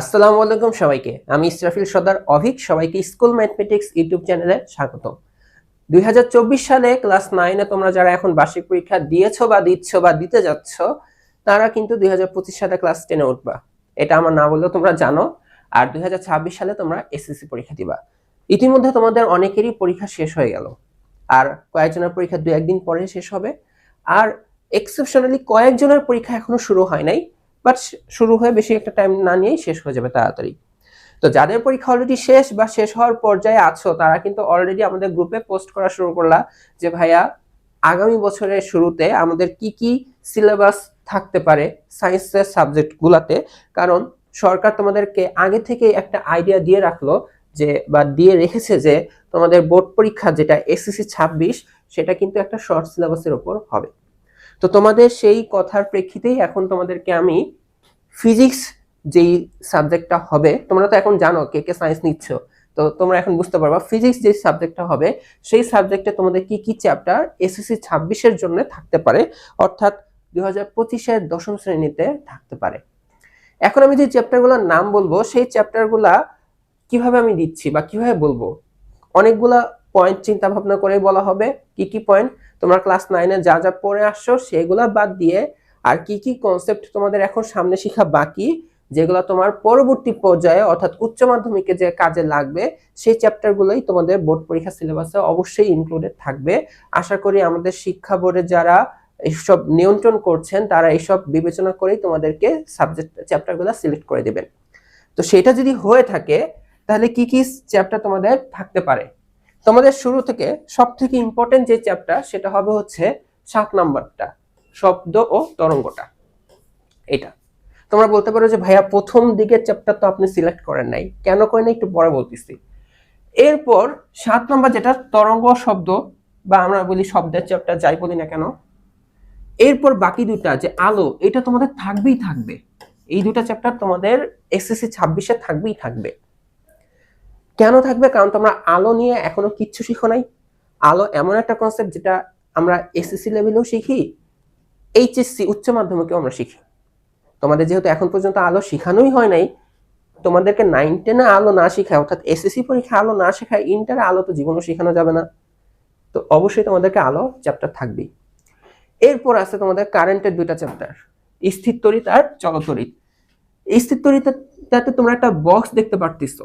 আসসালামু আলাইকুম সবাইকে। আমি ইসরাফিল সর্দার অভিক, সবাইকে স্কুল ম্যাথমেটিক্স ইউটিউব চ্যানেলে স্বাগত দুই হাজার চব্বিশ সালে ক্লাস নাইনে তোমরা যারা এখন বার্ষিক পরীক্ষা দিয়েছ বা দিচ্ছ বা দিতে যাচ্ছ, তারা কিন্তু দুই হাজার পঁচিশ সালে ক্লাস টেনে উঠবা। এটা আমার না বললেও তোমরা জানো। আর দুই হাজার ছাব্বিশ সালে তোমরা এসএসসি পরীক্ষা দিবা। ইতিমধ্যে তোমাদের অনেকেরই পরীক্ষা শেষ হয়ে গেল। আর কয়েকজনের পরীক্ষা দু একদিন পরে শেষ হবে। আর এক্সেপশনালি কয়েকজনের পরীক্ষা এখনও শুরু হয় নাই। বাট শুরু হয়ে বেশি একটা টাইম না নিয়েই শেষ হয়ে যাবে তাড়াতাড়ি। তো যাদের পরীক্ষা অলরেডি শেষ বা শেষ হওয়ার পর্যায়ে আছো, তারা কিন্তু অলরেডি আমাদের গ্রুপে পোস্ট করা শুরু করলা যে, ভাইয়া, আগামী বছরের শুরুতে আমাদের কি কি সিলেবাস থাকতে পারে সায়েন্সের সাবজেক্টগুলোতে কারণ সরকার তোমাদেরকে আগে থেকে একটা আইডিয়া দিয়ে রাখল যে, বা দিয়ে রেখেছে যে, তোমাদের বোর্ড পরীক্ষা যেটা এসএসসি ছাব্বিশ, সেটা কিন্তু একটা শর্ট সিলেবাসের উপর হবে। তো তোমাদের সেই কথার প্রেক্ষিতেই এখন তোমাদেরকে আমি ফিজিক্স যেই সাবজেক্টটা হবে, তোমরা তো এখন জানো কে কে সায়েন্স নিচ্ছ, তো তোমরা এখন বুঝতে পারবা ফিজিক্স যে সাবজেক্টটা হবে, সেই সাবজেক্টে তোমাদের কি কি চ্যাপ্টার এসএসসি ছাব্বিশের জন্য থাকতে পারে, অর্থাৎ দুই হাজার পঁচিশের দশম শ্রেণীতে থাকতে পারে। এখন আমি যে চ্যাপ্টারগুলোর নাম বলব, সেই চ্যাপ্টারগুলা কীভাবে আমি দিচ্ছি বা কীভাবে বলব? অনেকগুলা পয়েন্ট চিন্তা ভাবনা করে বলা হবে। কি কি পয়েন্ট তোমরা ক্লাস নাইনে যা যা পড়ে আসছো, সেগুলা বাদ দিয়ে আর কি কি কনসেপ্ট তোমাদের এখন সামনে শেখা বাকি, যেগুলো তোমার পরবর্তী পর্যায়ে অর্থাৎ উচ্চ মাধ্যমিকে যে কাজে লাগবে, সেই চ্যাপ্টারগুলোই তোমাদের বোর্ড পরীক্ষা সিলেবাসে অবশ্যই ইনক্লুডেড থাকবে। আশা করি আমাদের শিক্ষা বোর্ডে যারা এইসব নিয়ন্ত্রণ করছেন, তারা এইসব বিবেচনা করেই তোমাদেরকে সাবজেক্ট চ্যাপ্টারগুলো সিলেক্ট করে দেবেন। তো সেটা যদি হয়ে থাকে, তাহলে কি কি চ্যাপ্টার তোমাদের থাকতে পারে? তোমাদের শুরু থেকে সব থেকে ইম্পর্টেন্ট যে চ্যাপ্টার সেটা হবে হচ্ছে সাত নাম্বারটা। শব্দ ও তরঙ্গটা। এটা। তোমরা বলতে পারো যে, ভাইয়া, প্রথম দিকের চ্যাপ্টার তো আপনি সিলেক্ট করেন নাই। কেন করেন একটু পরে বলতেছি। এরপর সাত নম্বর যেটা, তরঙ্গ শব্দ, বা আমরা বলি শব্দের চ্যাপ্টার যাই বলি না কেন। এরপর বাকি দুটা যে আলো, এটা তোমাদের থাকবেই থাকবে। এই দুটা চ্যাপ্টার তোমাদের এসএসসি ছাব্বিশে থাকবেই থাকবে। কেন থাকবে? কারণ তোমরা আলো নিয়ে এখনও কিচ্ছু শিখো নাই। আলো এমন একটা কনসেপ্ট যেটা আমরা এসএসসি লেভেলেও শিখি এইচএসসি উচ্চ মাধ্যমিকেও আমরা শিখি। তোমাদের যেহেতু এখন পর্যন্ত আলো শেখানোই হয় নাই, তোমাদেরকে নাইন টেনে আলো না শেখায়, অর্থাৎ এসএসসি পরীক্ষা আলো না শেখায় ইন্টারে আলো তো জীবনও শেখানো যাবে না। তো অবশ্যই তোমাদেরকে আলো চ্যাপ্টার থাকবেই। এরপর আছে তোমাদের কারেন্টের দুইটা চ্যাপ্টার স্থির তরিত আর চলতড়িৎ স্থির তড়িৎটাতে তোমরা একটা বক্স দেখতে পারতেছো।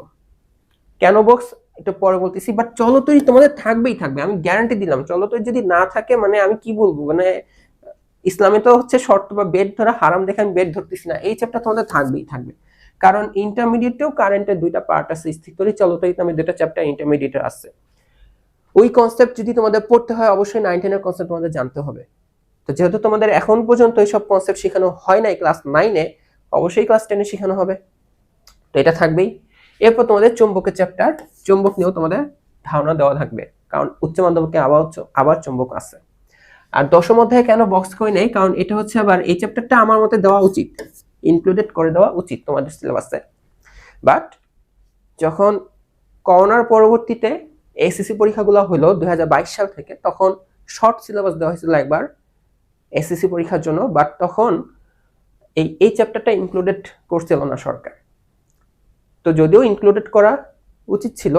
কেন বক্স একটু পরে বলতেছি বাট চলতরি তোমাদের থাকবেই থাকবে, আমি গ্যারান্টি দিলাম চলতরি যদি না থাকে মানে আমি কি বলব? মানে ইসলামে তো হচ্ছে শর্ত বা বেড ধরা হারাম দেখে আমি বেড ধরতেছি না। এই চ্যাপ্টার তোমাদের থাকবেই, থাকবে। কারণ ইন্টারমিডিয়েটেও কারেন্টের দুইটা পার্ট আছে স্থিতরি চলতরি আমি দুইটা চ্যাপ্টার ইন্টারমিডিয়েটের আছে। ওই কনসেপ্ট যদি তোমাদের পড়তে হয়, অবশ্যই নাইন টেনের কনসেপ্ট তোমাদের জানতে হবে। তো যেহেতু তোমাদের এখন পর্যন্ত এইসব কনসেপ্ট শেখানো হয় নাই ক্লাস নাইনে অবশ্যই ক্লাস টেনে শেখানো হবে। তো এটা থাকবেই। এরপর তোমাদের চুম্বকের চ্যাপ্টার চুম্বক নিয়েও তোমাদের ধারণা দেওয়া থাকবে। কারণ উচ্চ মাধ্যমিকে আবার আবার চুম্বক আছে। আর দশম অধ্যায়ে কেন বক্স করে নেই? কারণ এটা হচ্ছে আবার এই চ্যাপ্টারটা আমার মতে দেওয়া উচিত। ইনক্লুডেড করে দেওয়া উচিত তোমাদের সিলেবাসে বাট যখন করোনার পরবর্তীতে এসএসসি পরীক্ষাগুলো হলো দু হাজার বাইশ সাল থেকে, তখন শর্ট সিলেবাস দেওয়া হয়েছিল একবার এসএসসি পরীক্ষার জন্য বাট তখন এই এই চ্যাপ্টারটা ইনক্লুডেড করছিল না সরকার। তো যদিও ইনক্লুডেড করা উচিত ছিল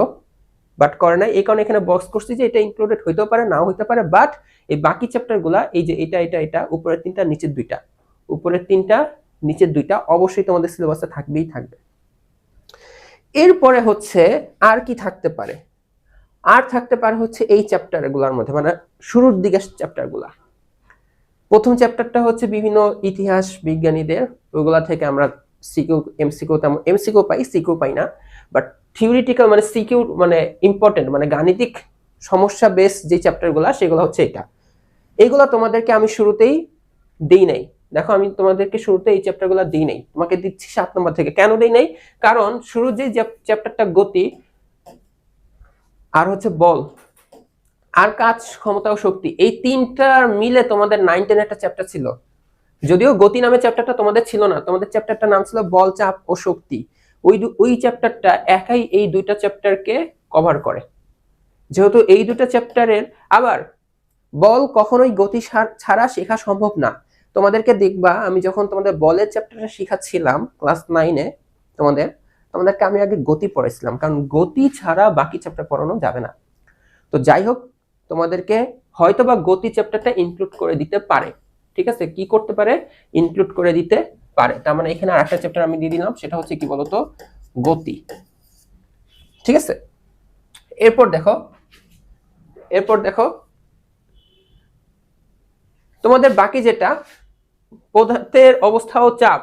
বাট করে নাই, এই কারণে এখানে বক্স করছি যে এটা ইনক্লুডেড হইতেও পারে, নাও হইতে পারে বাট এই বাকি চ্যাপ্টারগুলা এই যে এটা এটা এটা, উপরের তিনটা, নিচের দুইটা। উপরের তিনটা, নিচের দুইটা, অবশ্যই তোমাদের সিলেবাসে থাকবেই থাকবে। এরপরে হচ্ছে আর কি থাকতে পারে? আর থাকতে পারে হচ্ছে এই চ্যাপ্টারগুলোর মধ্যে মানে শুরুর দিকে চ্যাপ্টারগুলা প্রথম চ্যাপ্টারটা হচ্ছে বিভিন্ন ইতিহাস বিজ্ঞানীদের, ওইগুলা থেকে আমরা সিকিউ এমসিকিউ তেমন এমসিকিউ পাই সিকিউ পাই না বাট থিওরিটিক্যাল মানে সিকিউর মানে ইম্পর্টেন্ট মানে গাণিতিক সমস্যা বেস যে চ্যাপ্টারগুলো সেগুলো হচ্ছে এটা। এইগুলো তোমাদেরকে আমি শুরুতেই দিই নাই। দেখো, আমি তোমাদেরকে শুরুতে এই চ্যাপ্টারগুলো দিই নাই। তোমাকে দিচ্ছি সাত নম্বর থেকে। কেন দিই নাই? কারণ শুরুর যে চ্যাপ্টারটা গতি, আর হচ্ছে বল, আর কাজ, ক্ষমতা ও শক্তি, এই তিনটার মিলে তোমাদের নাইন টেন একটা চ্যাপ্টার ছিল। যদিও গতি নামে চ্যাপ্টারটা তোমাদের ছিল না। তোমাদের চ্যাপ্টারটা নাম ছিল বল, চাপ ও শক্তি। ওই ওই চ্যাপ্টারটা একাই এই দুইটা চ্যাপ্টারকে কভার করে। যেহেতু এই দুটো চ্যাপ্টারের আবার বল কখনোই গতি ছাড়া শেখা সম্ভব না। তোমাদেরকে দেখবা, আমি যখন তোমাদের বলের চ্যাপ্টারটা শেখাচ্ছিলাম ক্লাস নাইনে তোমাদের, তোমাদেরকে আমি আগে গতি পড়েছিলাম কারণ গতি ছাড়া বাকি চ্যাপ্টার পড়ানো যাবে না। তো যাই হোক, তোমাদেরকে হয়তো বা গতি চ্যাপ্টারটা ইনক্লুড করে দিতে পারে। ঠিক আছে? কি করতে পারে? ইনক্লুড করে দিতে পারে। তার মানে এখানে আরেকটা চ্যাপ্টার আমি দিয়ে দিলাম, সেটা হচ্ছে কি বলতো? গতি। ঠিক আছে? এরপর দেখো এরপর দেখো, তোমাদের বাকি যেটা, পদার্থের অবস্থা ও চাপ।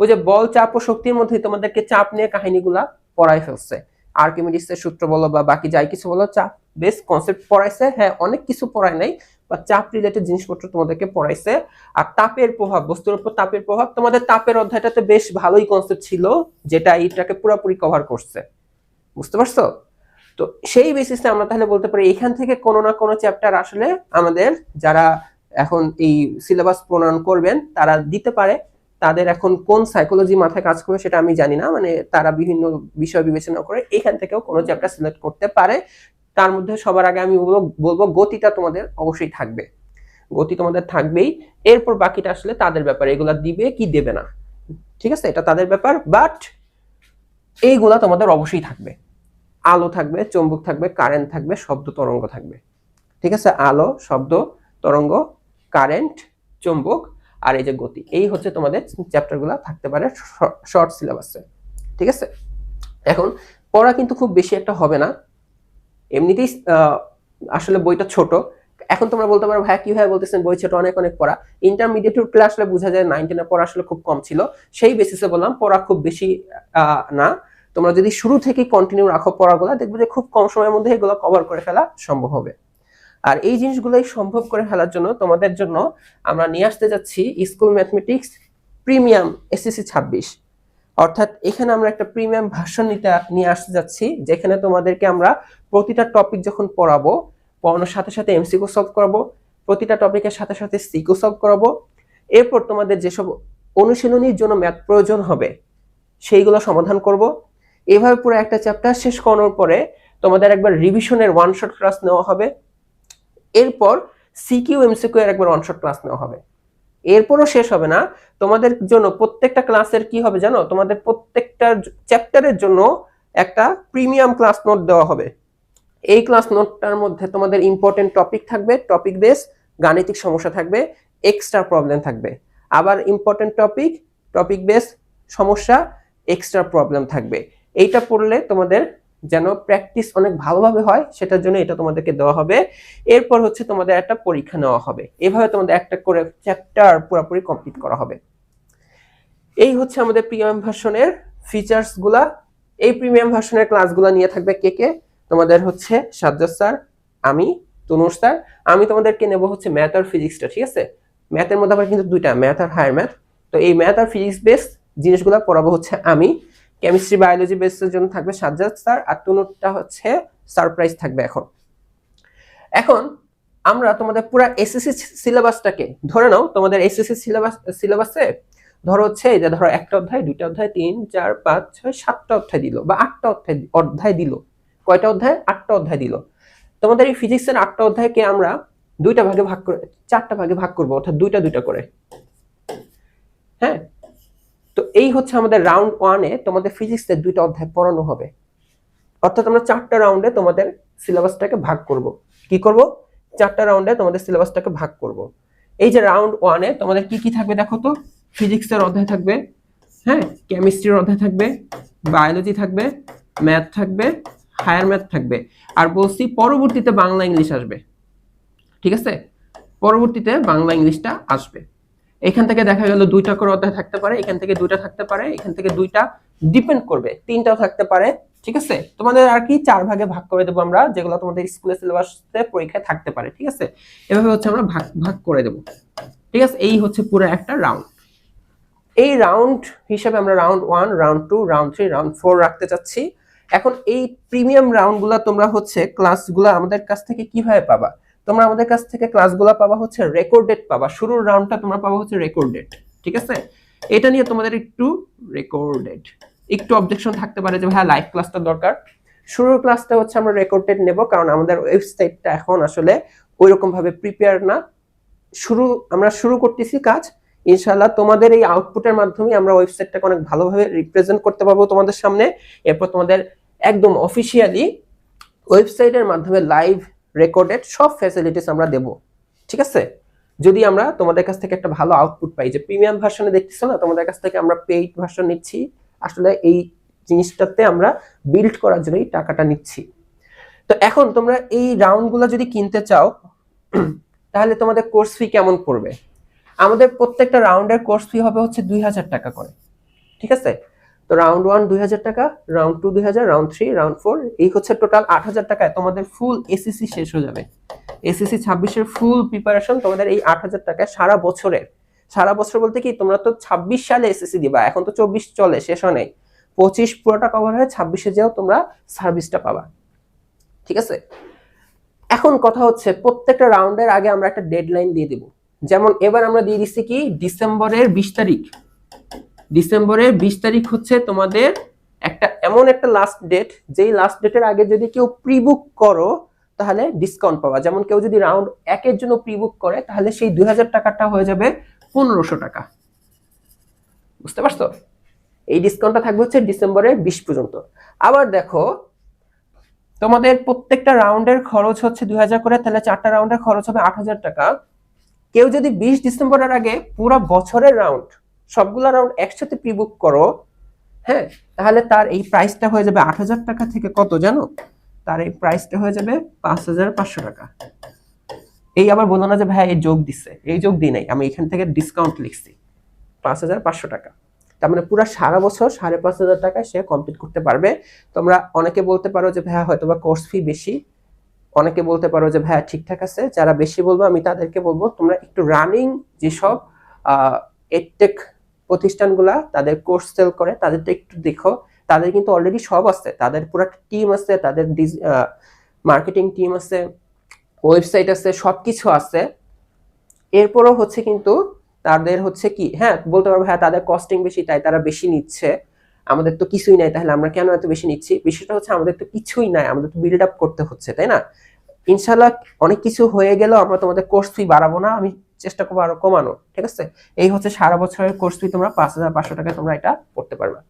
ওই যে বল, চাপ ও শক্তির মধ্যে তোমাদেরকে চাপ নিয়ে কাহিনীগুলা পড়াই ফেলছে। আর্কিমিডিসের সূত্র বলো বা বাকি যাই কিছু বলো, চাপ, বেশ কনসেপ্ট পড়াইছে। হ্যাঁ অনেক কিছু পড়ায় নাই। বা চাপ রিলেটেড জিনিসপত্র তোমাদেরকে পড়াইছে। আর তাপের প্রভাব, বস্তুর উপর তাপের প্রভাব, তোমাদের তাপের অধ্যায়টাতে বেশ ভালোই কনসেপ্ট ছিল, যেটা এইটাকে পুরোপুরি কভার করছে। বুঝতে পারছ? তো সেই বেসিসে আমরা তাহলে বলতে পারি, এখান থেকে কোনো না কোনো চ্যাপ্টার আসলে আমাদের যারা এখন এই সিলেবাস প্রণয়ন করবেন, তারা দিতে পারে। তাদের এখন কোন সাইকোলজি মাথায় কাজ করবে সেটা আমি জানি না। মানে তারা বিভিন্ন বিষয় বিবেচনা করে এখান থেকেও কোনো চ্যাপ্টার সিলেক্ট করতে পারে। তার মধ্যে সবার আগে আমি বলব গতিটা তোমাদের অবশ্যই থাকবে। গতি তোমাদের থাকবেই। এরপর বাকিটা আসলে তাদের ব্যাপার, এগুলা দিবে কি দেবে না। ঠিক আছে? এটা তাদের ব্যাপার বাট এইগুলা তোমাদের অবশ্যই থাকবে। আলো থাকবে, চুম্বক থাকবে কারেন্ট থাকবে, শব্দ তরঙ্গ থাকবে। ঠিক আছে? আলো, শব্দ, তরঙ্গ কারেন্ট চুম্বক আর এই যে গতি। এই হচ্ছে তোমাদের চ্যাপ্টারগুলো থাকতে পারে শর্ট সিলেবাসে ঠিক আছে? এখন পড়া কিন্তু খুব বেশি একটা হবে না। এমনিতেই আসলে বইটা ছোট। এখন তোমরা বলতে পারো, ভাইয়া কি ভাই বলতেছেন, বই ছোট, অনেক অনেক পড়া। ইন্টারমিডিয়েট ক্লাস আসলে বোঝা যায় নাইন টেনের পড়া আসলে খুব কম ছিল। সেই বেসিসে বললাম, পড়া খুব বেশি না। তোমরা যদি শুরু থেকে কন্টিনিউ রাখো পড়াগুলো, দেখবে যে খুব কম সময়ের মধ্যে এগুলো কভার করে ফেলা সম্ভব হবে। আর এই জিনিসগুলোই সম্ভব করে ফেলার জন্য তোমাদের জন্য আমরা নিয়ে আসতে যাচ্ছি স্কুল ম্যাথমেটিক্স প্রিমিয়াম এসএসসি ছাব্বিশ। অর্থাৎ এখানে আমরা একটা প্রিমিয়াম ভার্সন নিতে, নিয়ে আসতে যাচ্ছি, যেখানে তোমাদেরকে আমরা প্রতিটা টপিক যখন পড়াবো, পড়ানোর সাথে সাথে এমসিকিউ সলভ করাবো, প্রতিটা টপিকের সাথে সাথে সিকিউ সলভ করাবো, এরপর তোমাদের যেসব অনুশীলনীর জন্য ম্যাথ প্রয়োজন হবে, সেইগুলো সমাধান করব। এভাবে পুরো একটা চ্যাপ্টার শেষ করানোর পরে তোমাদের একবার রিভিশনের ওয়ান শট ক্লাস নেওয়া হবে, এরপর সিকিউ এমসিকিউ এর একবার ওয়ান শট ক্লাস নেওয়া হবে। এরপরও শেষ হবে না। তোমাদের জন্য প্রত্যেকটা ক্লাসের কি হবে জানো? তোমাদের প্রত্যেকটা চ্যাপ্টারের জন্য একটা প্রিমিয়াম ক্লাস নোট দেওয়া হবে। এই ক্লাস নোটটার মধ্যে তোমাদের ইম্পর্টেন্ট টপিক থাকবে টপিক বেস গাণিতিক সমস্যা থাকবে এক্সট্রা প্রবলেম থাকবে। আবার ইম্পর্টেন্ট টপিক টপিক বেস সমস্যা এক্সট্রা প্রবলেম থাকবে। এইটা পড়লে তোমাদের যেন প্র্যাকটিস অনেক ভালোভাবে হয়, সেটার জন্য এটা তোমাদেরকে দেওয়া হবে। এরপর হচ্ছে তোমাদের একটা পরীক্ষা নেওয়া হবে। এভাবে তোমাদের একটা করে চ্যাপ্টার পুরোপুরি কমপ্লিট করা হবে। এই হচ্ছে আমাদের প্রিমিয়াম ভার্সনের ফিচার্সগুলা। এই প্রিমিয়াম ভার্সনের ক্লাসগুলো নিয়ে থাকবে কে কে? তোমাদের হচ্ছে সাজ্জাদ স্যার, আমি, তনুর স্যার। আমি তোমাদেরকে নেব হচ্ছে ম্যাথ আর ফিজিক্সটা ঠিক আছে? ম্যাথের মধ্যে আবার কিন্তু দুইটা ম্যাথ আর হায়ার ম্যাথ তো এই ম্যাথ আর ফিজিক্স বেস জিনিসগুলো পড়াবো হচ্ছে আমি। কেমিস্ট্রি বায়োলজি বেসের জন্য থাকবে সাজ্জাদ স্যার আর তনুরটা হচ্ছে সারপ্রাইজ থাকবে এখন। এখন আমরা তোমাদের পুরো এসএসসি সিলেবাসটাকে ধরে নাও, তোমাদের এসএসসি সিলেবাস সিলেবাসে ধরো হচ্ছে এই যে ধরো একটা অধ্যায়, দুইটা অধ্যায়, তিন, চার, পাঁচ, ছয়, সাতটা অধ্যায় দিল বা আটটা অধ্যায় অধ্যায় দিল। কয়টা অধ্যায়? আটটা অধ্যায় দিল। তোমাদের এই ফিজিক্সের আটটা অধ্যায়কে আমরা দুইটা ভাগে ভাগ করে চারটা ভাগে ভাগ করব, অর্থাৎ দুইটা দুইটা করে। হ্যাঁ? তো এই হচ্ছে আমাদের রাউন্ড ওয়ানে তোমাদের ফিজিক্সের দুইটা অধ্যায় পড়ানো হবে। অর্থাৎ আমরা চারটা রাউন্ডে তোমাদের সিলেবাসটাকে ভাগ করব। কি করব? চারটা রাউন্ডে তোমাদের সিলেবাসটাকে ভাগ করব। এই যে রাউন্ড ওয়ানে তোমাদের কি কি থাকবে দেখো তো? ফিজিক্সের অধ্যায় থাকবে হ্যাঁ? কেমিস্ট্রির অধ্যায় থাকবে বায়োলজি থাকবে ম্যাথ থাকবে হায়ার ম্যাথ থাকবে। আর বলছি পরবর্তীতে বাংলা ইংলিশ আসবে। ঠিক আছে? পরবর্তীতে বাংলা ইংলিশটা আসবে। এখান থেকে দেখা গেল দুইটা করে অধ্যায় থাকতে পারে, এখান থেকে দুইটা থাকতে পারে, এখান থেকে দুইটা ডিপেন্ড করবে, তিনটাও থাকতে পারে, ঠিক আছে? তোমাদের আর কি চার ভাগে ভাগ করে দেবো আমরা, যেগুলো তোমাদের স্কুলের সিলেবাসে পরীক্ষায় থাকতে পারে, ঠিক আছে? এভাবে হচ্ছে আমরা ভাগ ভাগ করে দেবো, ঠিক আছে? এই হচ্ছে পুরো একটা রাউন্ড এই রাউন্ড হিসাবে আমরা round one round two round three round four রাখতে চাচ্ছি। এখন এই প্রিমিয়াম রাউন্ডগুলো তোমরা হচ্ছে ক্লাসগুলো আমাদের কাছ থেকে কীভাবে পাবা? তোমরা আমাদের কাছ থেকে ক্লাসগুলো পাবা হচ্ছে রেকর্ডেড পাবা। শুরুর রাউন্ডটা তোমরা পাবা হচ্ছে রেকর্ডেড ঠিক আছে? এটা নিয়ে তোমাদের একটু রেকর্ডেড একটু অবজেকশন থাকতে পারে যে হ্যাঁ লাইভ ক্লাসটা দরকার। শুরুর ক্লাসটা হচ্ছে আমরা রেকর্ডেড নেব, কারণ আমাদের ওয়েবসাইটটা এখন আসলে ওই রকম ভাবে প্রিপেয়ার না। শুরু, আমরা শুরু করতেছি কাজ। ইনশাল্লাহ তোমাদের এই আউটপুটের মাধ্যমে আমরা ওয়েবসাইটটাকে অনেক ভালোভাবে রিপ্রেজেন্ট করতে পারব তোমাদের সামনে। এরপর তোমাদের একদম অফিসিয়ালি ওয়েবসাইটের মাধ্যমে লাইভ রেকর্ডেড সব ফ্যাসিলিটিস আমরা দেব। ঠিক আছে? যদি আমরা তোমাদের কাছ থেকে একটা ভালো আউটপুট পাই, যে প্রিমিয়াম ভার্সনে দেখতেছো না, তোমাদের কাছ থেকে আমরা পেইড ভার্সন নিচ্ছি, আসলে এই জিনিসটাতে আমরা বিল্ড করার জন্য এই টাকাটা নিচ্ছি। তো এখন তোমরা এই রাউন্ডগুলো যদি কিনতে চাও, তাহলে তোমাদের কোর্স ফি কেমন পড়বে? আমাদের প্রত্যেকটা রাউন্ডের কোর্স ফি হবে হচ্ছে দুই হাজার টাকা করে। ঠিক আছে? তো রাউন্ড ওয়ান দুই হাজার টাকা রাউন্ড টু দুই হাজার রাউন্ড থ্রি রাউন্ড ফোর এই হচ্ছে টোটাল আট হাজার টাকায় তোমাদের ফুল এসিসি শেষ হয়ে যাবে। এসিসি ছাব্বিশের ফুল প্রিপারেশন তোমাদের এই আট হাজার টাকায় সারা বছরের। সারা বছর বলতে কি, তোমরা তো ছাব্বিশ সালে এসএসসি দিবা, এখন তো চব্বিশ চলে, শেষ হয় নাই। পঁচিশ পুরোটা কভার হয়ে ছাব্বিশে যেও তোমরা সার্ভিসটা পাবা। ঠিক আছে? এখন কথা হচ্ছে, প্রত্যেকটা রাউন্ডের আগে আমরা একটা ডেডলাইন দিয়ে দিব। যেমন এবার আমরা দিয়ে দিচ্ছি কি, ডিসেম্বরের বিশ তারিখ। ডিসেম্বরের বিশ তারিখ হচ্ছে তোমাদের একটা এমন একটা লাস্ট ডেট যেই লাস্ট ডেটের আগে যদি কেউ প্রি বুক করো, তাহলে ডিসকাউন্ট পাওয়া যেমন কেউ যদি রাউন্ড একের জন্য প্রি বুক করে, তাহলে সেই দুই হাজার টাকাটা হয়ে যাবে পনেরোশো টাকা। বুঝতে পারছ? এই ডিসকাউন্টটা থাকবে হচ্ছে ডিসেম্বরের বিশ পর্যন্ত। আবার দেখো, তোমাদের প্রত্যেকটা রাউন্ডের খরচ হচ্ছে দুই হাজার করে, তাহলে চারটা রাউন্ডের খরচ হবে আট হাজার টাকা। কেউ যদি বিশ ডিসেম্বরের আগে পুরো বছরের রাউন্ড সবগুলো রাউন্ড একসাথে প্রি বুক করো হ্যাঁ? তাহলে তার এই প্রাইসটা হয়ে যাবে আট হাজার টাকা থেকে কত জানো? তার এই প্রাইসটা হয়ে যাবে পাঁচ হাজার পাঁচশো টাকা। এই আবার বলো না যে ভাই এই যোগ দিচ্ছে এই যোগ দিই নাই, আমি এখান থেকে ডিসকাউন্ট লিখছি। পাঁচ হাজার পাঁচশো টাকা। তার মানে পুরো সারা বছর সাড়ে পাঁচ হাজার টাকায় সে কমপ্লিট করতে পারবে। তোমরা অনেকে বলতে পারো যে ভাইয়া হয়তো বা কোর্স ফি বেশি। অনেকে বলতে পারো যে ভাইয়া ঠিকঠাক আছে। যারা বেশি বলব, আমি তাদেরকে বলব, তোমরা একটু রানিং যেসব এডটেক প্রতিষ্ঠানগুলা তাদের কোর্স সেল করে, তাদেরটা একটু দেখো। তাদের কিন্তু অলরেডি সব আছে, তাদের পুরো টিম আছে, তাদের মার্কেটিং টিম আছে ওয়েবসাইট আছে সব কিছু আছে। এরপরও হচ্ছে কিন্তু তাদের হচ্ছে কি হ্যাঁ বলতে পারব হ্যাঁ তাদের কস্টিং বেশি, তাই তারা বেশি নিচ্ছে। আমাদের তো কিছুই নাই, তাহলে আমরা কেন এত বেশি নিচ্ছি? বিষয়টা হচ্ছে আমাদের তো কিছুই নাই, আমাদের তো বিল্ড আপ করতে হচ্ছে, তাই না? ইনশাল্লাহ অনেক কিছু হয়ে গেলেও আমরা তোমাদের কোর্স ফি বাড়াবো না। আমি চেষ্টা করব আরও কমানো ঠিক আছে? এই হচ্ছে সারা বছরের কোর্স ফি তোমরা পাঁচ হাজার পাঁচশো টাকায় তোমরা এটা পড়তে পারবে।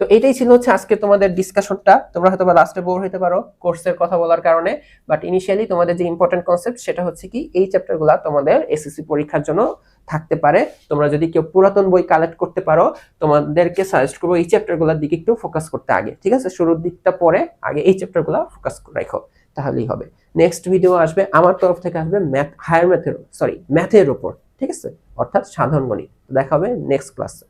তো এটাই ছিল হচ্ছে আজকে তোমাদের ডিসকাশনটা তোমরা হয়তো বা লাস্টে বোর হইতে পারো কোর্সের কথা বলার কারণে বাট ইনিশিয়ালি তোমাদের যে ইম্পর্টেন্ট কনসেপ্ট সেটা হচ্ছে কি, এই চ্যাপ্টারগুলো তোমাদের এসএসসি পরীক্ষার জন্য থাকতে পারে। তোমরা যদি কেউ পুরাতন বই কালেক্ট করতে পারো, তোমাদেরকে সাজেস্ট করব এই চ্যাপ্টারগুলোর দিকে একটু ফোকাস করতে আগে, ঠিক আছে? শুরুর দিকটা পরে আগে এই চ্যাপ্টারগুলো ফোকাস রাখো, তাহলেই হবে। নেক্সট ভিডিও আসবে, আমার তরফ থেকে আসবে ম্যাথ হায়ার ম্যাথের সরি ম্যাথের ওপর ঠিক আছে? অর্থাৎ সাধারণ গণিত। দেখা হবে নেক্সট ক্লাসে